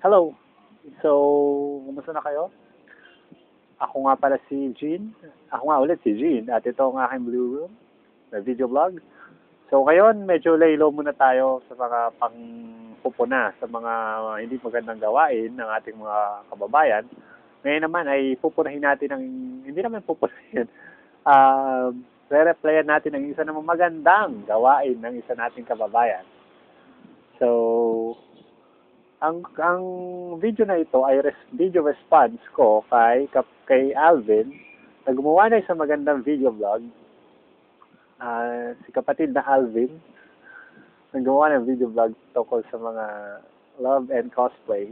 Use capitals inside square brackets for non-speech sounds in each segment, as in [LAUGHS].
Hello. So, kumusta na kayo? Ako nga pala si Jean. Ako nga ulit si Jean. At ito ang aking Blue Room na video vlog. So, ngayon, medyo laylo muna tayo sa mga pangpupuna, sa mga hindi magandang gawain ng ating mga kababayan. Ngayon naman ay pupunahin natin ang, hindi naman pupunahin, uh, [LAUGHS] re-replyan natin ang isa namang magandang gawain ng isa nating kababayan. So, ang ang video na ito ay res, video response ko kay kay Alvin na gumawa na isang magandang video vlog. Uh, si kapatid na Alvin nagawa ng video vlog tungkol sa mga love and cosplay.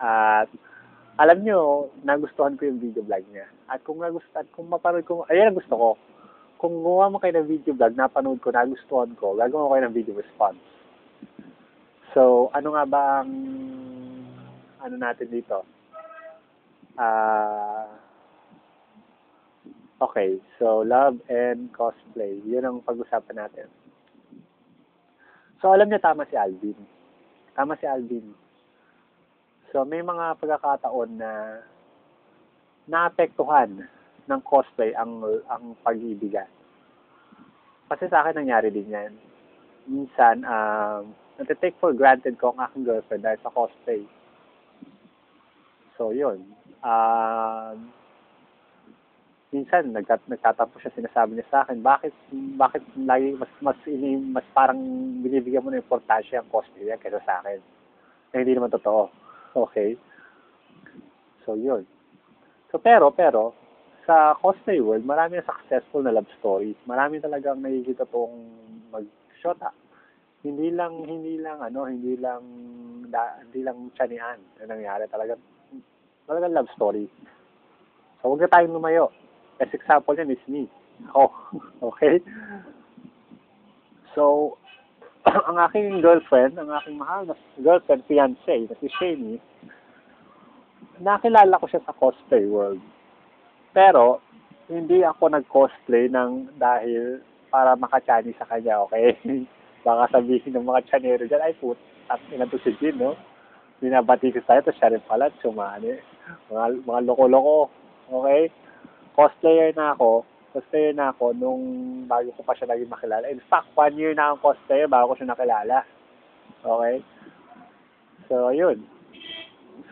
At alam nyo, nagustuhan ko yung video vlog niya. At kung nagustuhan, kung mapanood ko, ayan ang gusto ko. Kung gumawa mo kayo ng video vlog, napanood ko, nagustuhan ko, gagawa ko kayo ng video response. So, ano nga ba ang ano natin dito? Ah uh, Okay, so love and cosplay. 'Yun ang pag-usapan natin. So, alam niya tama si Alvin. Tama si Alvin. So, may mga pagkakataon na naapektuhan ng cosplay ang ang pag-ibigan. Kasi sa akin nangyari din 'yan. Minsan um nati-take for granted ko ang aking girlfriend dahil sa cosplay. So, yun. Uh, minsan, nagtat nagtatampo siya, sinasabi niya sa akin, bakit, bakit lagi mas, mas, ini, mas parang binibigyan mo ng importansya ang cosplay yan kaysa sa akin. Na hindi naman totoo. Okay? So, yun. So, pero, pero, sa cosplay world, marami na successful na love stories. Marami talagang nakikita tong mag-shota hindi lang hindi lang ano hindi lang da, hindi lang tsanian ang nangyari. Talaga talaga love story. So huwag na tayong lumayo. As example yan is me. Oh [LAUGHS] okay? So [CLEARS THROAT] ang aking girlfriend ang aking mahal na girlfriend fiancé na si Shani nakilala ko siya sa cosplay world. Pero hindi ako nag-cosplay ng dahil para makachani sa kanya okay [LAUGHS] baka sabihin ng mga chanero dyan, ay put, at ina to si Jin, no? Binabati ko tayo, tapos siya rin pala, sumani. Mga, mga loko-loko, okay? Cosplayer na ako, cosplayer na ako nung bago ko pa siya naging makilala. In fact, one year na akong cosplayer bago ko siya nakilala. Okay? So, yun.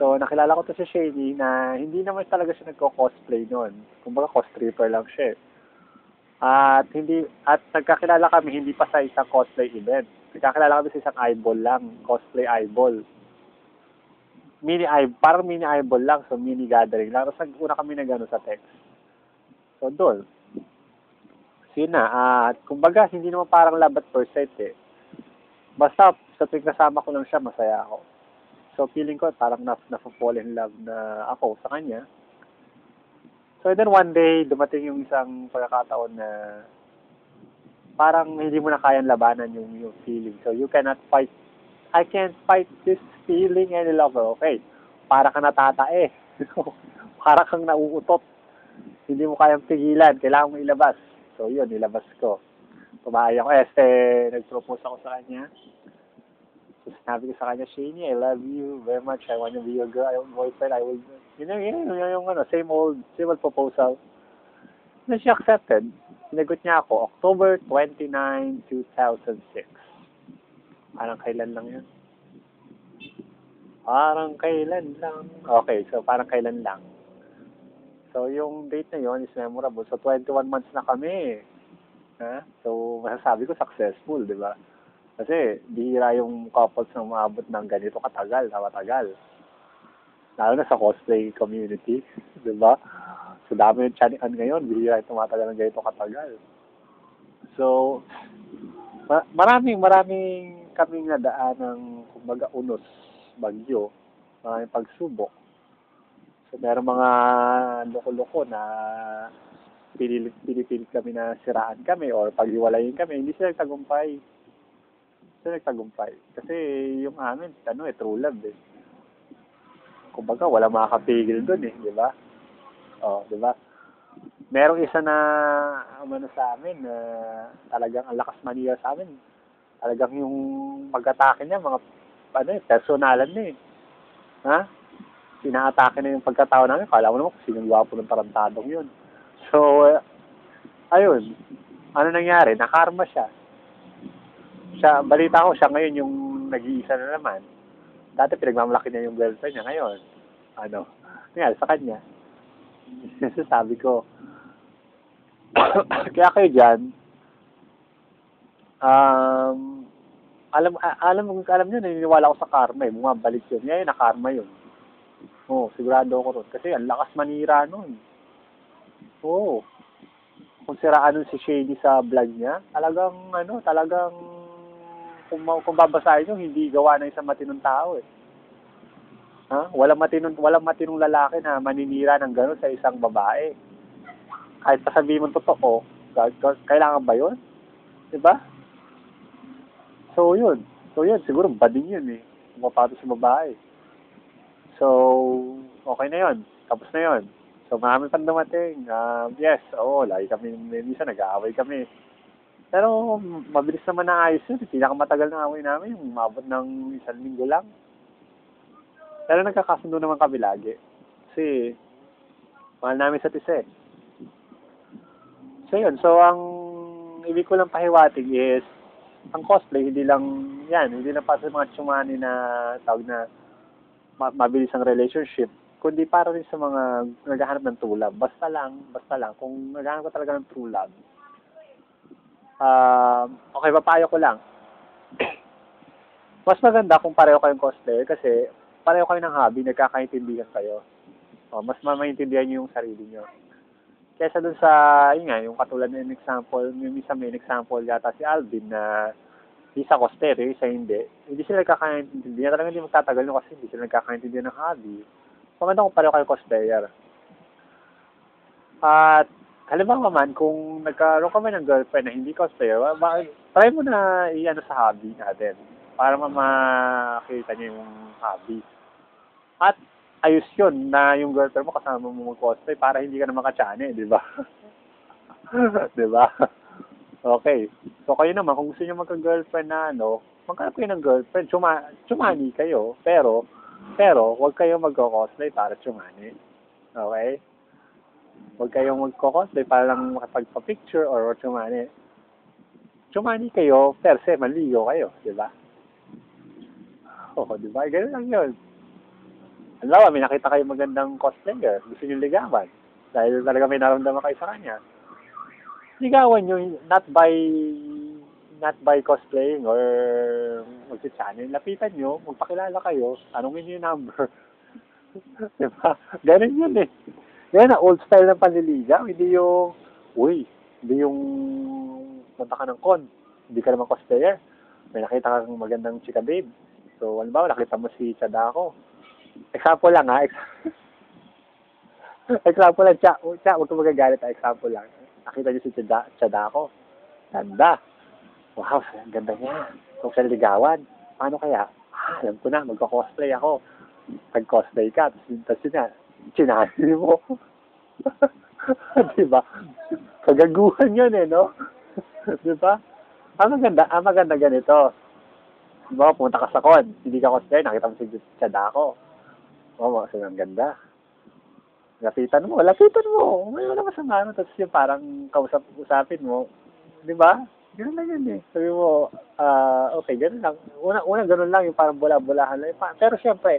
So, nakilala ko to si Shady na hindi naman talaga siya nagko-cosplay noon. Kumbaga, costripper lang siya. At hindi at nagkakilala kami hindi pa sa isang cosplay event. Nagkakilala kami sa isang eyeball lang, cosplay eyeball. Mini eye, parang mini eyeball lang, so mini gathering lang. Tapos nag-una kami na sa text. So, doon. So, yun na. At kumbaga, hindi naman parang labat per set eh. Basta, sa tuwing kasama ko lang siya, masaya ako. So, feeling ko, parang na, na-fall in love na ako sa kanya. So then one day, dumating yung isang pagkakataon na parang hindi mo na kayang labanan yung, yung feeling. So you cannot fight, I can't fight this feeling any longer. Okay, para ka natatae. [LAUGHS] para kang nauutot. Hindi mo kayang pigilan. Kailangan mo ilabas. So yun, ilabas ko. Tumaya ko. Este, nag-propose ako sa kanya. So sinabi ko sa kanya, Shani, I love you very much. I want to be your girl. I want boyfriend. I will yun yung, yun yung, yung ano, same old, same old proposal. Then she accepted. Sinagot niya ako, October 29, 2006. Parang kailan lang yun? Parang kailan lang. Okay, so parang kailan lang. So, yung date na yon is memorable. So, 21 months na kami. Ha? So, masasabi ko successful, di ba? Kasi, bihira yung couples na umabot ng ganito katagal, na matagal lalo na sa cosplay community, di ba? So, dami yung chanikan ngayon, bihira yung tumatagal ng ganito katagal. So, ma- maraming, maraming kaming nadaan ng, kumbaga, unos, bagyo, maraming pagsubok. So, meron mga loko-loko na pinilit, pinipilit kami na siraan kami or paghiwalayin kami, hindi sila nagtagumpay. Sila nagtagumpay. Kasi yung amin, ano eh, true love eh kumbaga wala makakapigil doon eh, di ba? Oh, di ba? Merong isa na ano sa amin na uh, talagang ang lakas maniya sa amin. Talagang yung pag-atake niya mga ano eh, personalan niya eh. Ha? Pinaatake na yung pagkatao namin. Kala mo naman kung sino gwapo ng tarantadong yun. So, uh, ayun. Ano nangyari? Nakarma siya. Siya, balita ko, siya ngayon yung nag-iisa na naman. Dati pinagmamalaki niya yung girlfriend niya. Ngayon, ano, nangyari sa kanya. [LAUGHS] Sabi ko, [COUGHS] kaya kayo dyan, um, alam, alam, alam nyo, naniniwala ako sa karma eh. Bumabalik yun. Ngayon, na-karma yun. Oo, sigurado ako ron. Kasi ang lakas manira nun. Oo. Kung siraan nun si Shady sa vlog niya, talagang, ano, talagang, kung, kung babasahin nyo, hindi gawa ng isang matinong tao eh. Ha? Walang matinong, walang matinong lalaki na maninira ng gano'n sa isang babae. Kahit pa sabihin mo totoo, ga- ga- kailangan ba yun? Diba? So, yun. So, yun. Siguro bading yun eh. Pumapato sa babae. So, okay na yun. Tapos na yun. So, marami pang dumating. Um, yes, oo, lagi kami, minsan nag-aaway kami. Pero, mabilis naman na ayos yun. Pinakamatagal na away namin, yung umabot ng isang linggo lang. Pero nagkakasundo naman kami lagi. Kasi, mahal namin sa isa eh. So, yun. So, ang ibig ko lang pahiwatig is, ang cosplay, hindi lang, yan, hindi lang para sa mga tsumani na tawag na ma- mabilis ang relationship, kundi para rin sa mga naghahanap ng true love. Basta lang, basta lang, kung naghahanap ka talaga ng true love, ah okay, papayo ko lang. Mas maganda kung pareho kayong cosplayer kasi pareho kayo ng hobby, nagkakaintindihan kayo. O, mas mamaintindihan niyo yung sarili niyo. Kesa dun sa, yun nga, yung katulad ng example, yung isa may example yata si Alvin na isa cosplayer, isa hindi. Hindi sila nagkakaintindihan. Talagang hindi magtatagal no kasi hindi sila nagkakaintindihan ng hobby. Maganda kung pareho kayo cosplayer. At, halimbawa man, kung nagkaroon kami ng girlfriend na hindi cosplayer, ba- try mo na i-ano sa hobby natin para ma- makita niya yung hobby. At, ayos yun na yung girlfriend mo kasama mo mag-cosplay para hindi ka na makatsane, di ba? [LAUGHS] di ba? Okay. So, kayo naman, kung gusto niyo magka-girlfriend na ano, magkaroon kayo ng girlfriend, tsuma, tsumani kayo, pero, pero, huwag kayong magko-cosplay para tsumani. Okay? Huwag kayong magko-cosplay para lang makapagpa-picture or tsumani. Tsumani kayo, per se, maligo kayo, di ba? Oo, di ba? Ganun lang yun. Halimbawa, may nakita kayo magandang cosplayer, gusto niyo ligawan. Dahil talaga may naramdaman kayo sa kanya. Ligawan nyo, not by not by cosplaying or magsi-channel. Lapitan nyo, magpakilala kayo, tanungin nyo yung number. [LAUGHS] diba? Ganun yun eh. Ganun na, old style ng panliligaw. Hindi yung, uy, hindi yung punta ka ng con. Hindi ka naman cosplayer. May nakita kang magandang chika babe. So, ano ba, nakita mo si Chadako. Example lang ha. Ex- [LAUGHS] example lang, Cha. Oh, Cha, huwag ka magagalit ha. Example lang. Nakita niyo si Chada, Chadako. Ganda. Wow, ang ganda niya. Kung siya ligawan, paano kaya? Ah, alam ko na, magka-cosplay ako. Pag-cosplay ka, tapos, tapos yun chinasi mo. [LAUGHS] diba? Kagaguhan yun eh, no? [LAUGHS] diba? Ang maganda, ang maganda ganito. Diba, pumunta ka sa con, hindi ka cosplay, nakita mo si Chadako. Oo, oh, mga ang ganda. Lapitan mo, lapitan mo. May wala masama. Ano? Tapos yung parang kausap-usapin mo. Di ba? Ganun lang yun eh. Sabi mo, ah, okay, ganun lang. Una, una ganun lang, yung parang bula-bulahan lang. Pero syempre,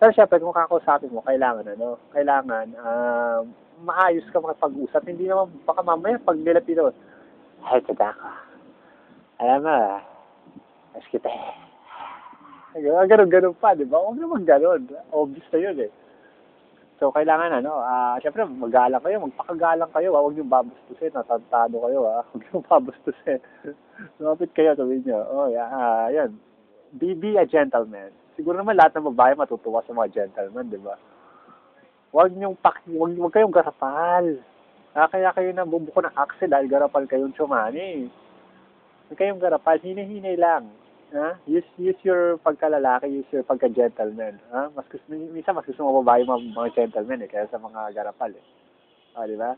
pero syempre, kung kakausapin mo, kailangan, ano, kailangan, ah, maayos ka makipag-usap. Hindi naman, baka mamaya, pag nilapitan mo, ay, tada ka. Alam mo, mas kita eh. Ganun, ganun, ganun pa, di ba? Huwag naman ganun. Obvious na yun eh. So, kailangan ano, ah, syempre magalang kayo, magpakagalang kayo, ah. huwag niyong babastusin, natantado kayo, ah. [LAUGHS] Huwag niyong babastusin. [LAUGHS] Lumapit kayo, sabihin niyo, oh, yeah, ah, yan. Be, be a gentleman. Siguro naman lahat ng babae matutuwa sa mga gentleman, di ba? Huwag niyong pak, huwag, huwag kayong garapal. Ah, kaya kayo na bubuko ng akse dahil garapal kayong tsumani. Huwag kayong garapal, hinay-hinay lang. Ha? Use, use your pagkalalaki, use your pagka-gentleman. Ha? Mas gusto, minsan mas gusto mo babae mga, mga gentleman eh, kaya sa mga garapal eh. O, di ba?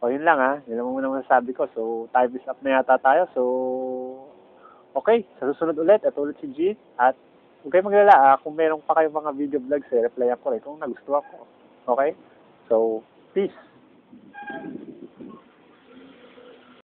O, yun lang ha. Yun lang muna masasabi ko. So, time is up na yata tayo. So, okay. Sa susunod ulit, ito ulit si G. At huwag kayong maglala ah. Kung meron pa kayong mga video vlogs, eh, replyan ko rin kung nagustuhan ko. Okay? So, peace.